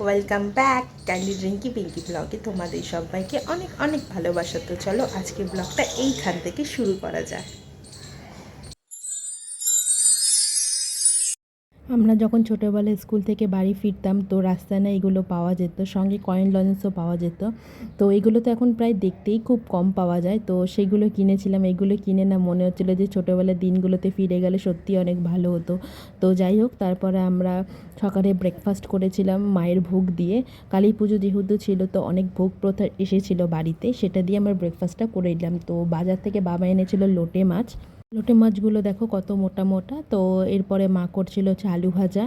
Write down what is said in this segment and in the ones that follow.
Welcome back Candy Drinky Pinky ব্লগে তোমাদের সবাইকে অনেক অনেক ভালোবাসা। তো চলো আজকে ব্লগটা এইখান থেকে শুরু করা যাক। আমরা যখন ছোটোবেলায় স্কুল থেকে বাড়ি ফিরতাম, তো রাস্তায় না এগুলো পাওয়া যেত, সঙ্গে কয়েন লজেন্সও পাওয়া যেত। তো এগুলো তো এখন প্রায় দেখতেই খুব কম পাওয়া যায়। তো সেগুলো কিনেছিলাম, এগুলো কিনে না মনে হচ্ছিল যে ছোটোবেলার দিনগুলোতে ফিরে গেলে সত্যি অনেক ভালো হতো। তো যাই হোক, তারপরে আমরা সকালে ব্রেকফাস্ট করেছিলাম মায়ের ভোগ দিয়ে। কালী পুজো যেহেতু ছিল, তো অনেক ভোগ প্রথা এসেছিল বাড়িতে, সেটা দিয়ে আমরা ব্রেকফাস্টটা করে নিলাম। তো বাজার থেকে বাবা এনেছিল লোটে মাছ। লোটে মাছগুলো দেখো কত মোটা মোটা। তো এরপরে মা করছিল হচ্ছে আলু ভাজা।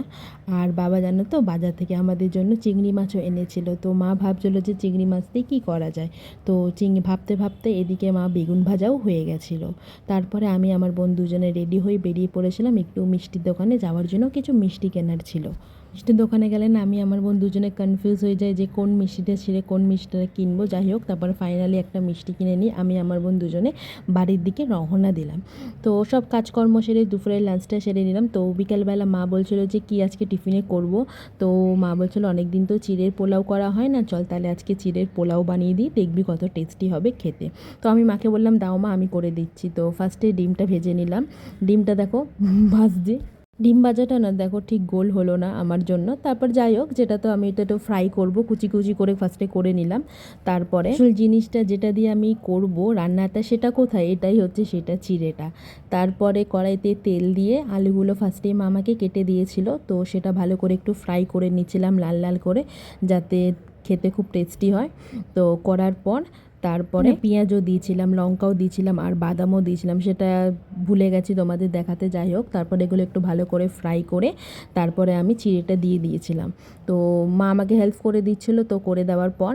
আর বাবা জানো তো, বাজার থেকে আমাদের জন্য চিংড়ি মাছও এনেছিল। তো মা ভাবছিল যে চিংড়ি মাছ দিয়ে কী করা যায়? তো চিংড়ি ভাবতে ভাবতে এদিকে মা বেগুন ভাজাও হয়ে গেছিল। তারপরে আমি আমার বোন দুজনে রেডি হয়ে বেরিয়ে পড়েছিলাম একটু মিষ্টির দোকানে। যাওয়ার জন্য কিছু মিষ্টি কেনার ছিল। মিষ্টির দোকানে গেলে না আমি আমার বোন দুজনে কনফিউজ হয়ে যায় যে কোন মিষ্টিটা ছেড়ে কোন মিষ্টিটা কিনবো। যাই হোক, তারপর ফাইনালি একটা মিষ্টি কিনে নিই আমি আমার বোন দুজনে বাড়ির দিকে রওনা দিলাম। তো সব কাজকর্ম সেরে দুপুরের লাঞ্চটা সেরে নিলাম। তো বিকেলবেলা মা বলছিল যে, কি আজকে টিফিনে করব? তো মা বলছিল অনেক দিন তো চিড়ের পোলাও করা হয় না, চল তাহলে আজকে চিড়ের পোলাও বানিয়ে দিই, দেখবি কত টেস্টি হবে খেতে। তো আমি মাকে বললাম, দাও মা, আমি করে দিচ্ছি। তো ফার্স্টে ডিমটা ভেজে নিলাম। ডিমটা দেখো, ভাজছি। ডিম ভাজাটা না দেখো ঠিক গোল হলো না আমার জন্য। তারপর যাই হোক যেটা তো আমি এটা একটু ফ্রাই করব কুচি কুচি করে ফার্স্টে করে নিলাম। তারপরে আসল জিনিসটা যেটা দিয়ে আমি করব রান্নাটা সেটা কোথায়? এটাই হচ্ছে সেটা চিড়েটা। তারপরে কড়াইতে তেল দিয়ে আলুগুলো ফার্স্টে মামাকে কেটে দিয়েছিল তো সেটা ভালো করে একটু ফ্রাই করে নিচ্ছিলাম লাল লাল করে যাতে খেতে খুব টেস্টি হয়। তো করার পর তারপরে পেঁয়াজও দিয়েছিলাম লঙ্কাও দিয়েছিলাম আর বাদামও দিয়েছিলাম সেটা ভুলে গেছি তোমাদের দেখাতে যাই হোক। তারপরে এগুলো একটু ভালো করে ফ্রাই করে তারপরে আমি চিড়েটা দিয়ে দিয়েছিলাম। তো মা আমাকে হেল্প করে দিচ্ছিল তো করে দেওয়ার পর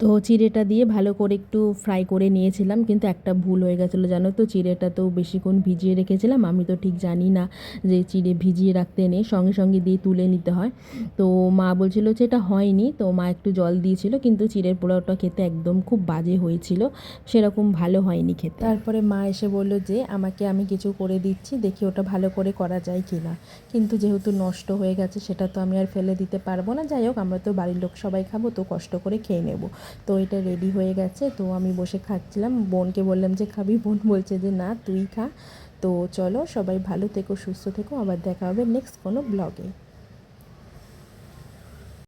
তো চিড়েটা দিয়ে ভালো করে একটু ফ্রাই করে নিয়েছিলাম, কিন্তু একটা ভুল হয়ে গেছিল জানো তো? চিড়েটা তো বেশিক্ষণ ভিজিয়ে রেখেছিলাম, আমি তো ঠিক জানি না যে চিড়ে ভিজিয়ে রাখতে নেই, সঙ্গে সঙ্গে দিয়ে তুলে নিতে হয়। তো মা বলছিল যে এটা হয়নি, তো মা একটু জল দিয়েছিল, কিন্তু চিড়ের পোলাওটা খেতে একদম খুব বাজে হয়েছিল, সেরকম ভালো হয়নি খেতে। তারপরে মা এসে বলল যে, আমাকে আমি কিছু করে দিচ্ছি, দেখি ওটা ভালো করে করা যায় কি না কিন্তু যেহেতু নষ্ট হয়ে গেছে, সেটা তো আমি আর ফেলে দিতে পারব না। যাই হোক, আমরা তো বাড়ির লোক সবাই খাব, তো কষ্ট করে খেয়ে নেব। তো এটা রেডি হয়ে গেছে। তো আমি বসে খাচ্ছিলাম। বোনকে বললাম যে, খাবি? বোন বলছে যে, না, তুই খা। তো চলো সবাই ভালো থেকো, সুস্থ থেকো। আবার দেখা হবে নেক্সট কোনো ব্লগে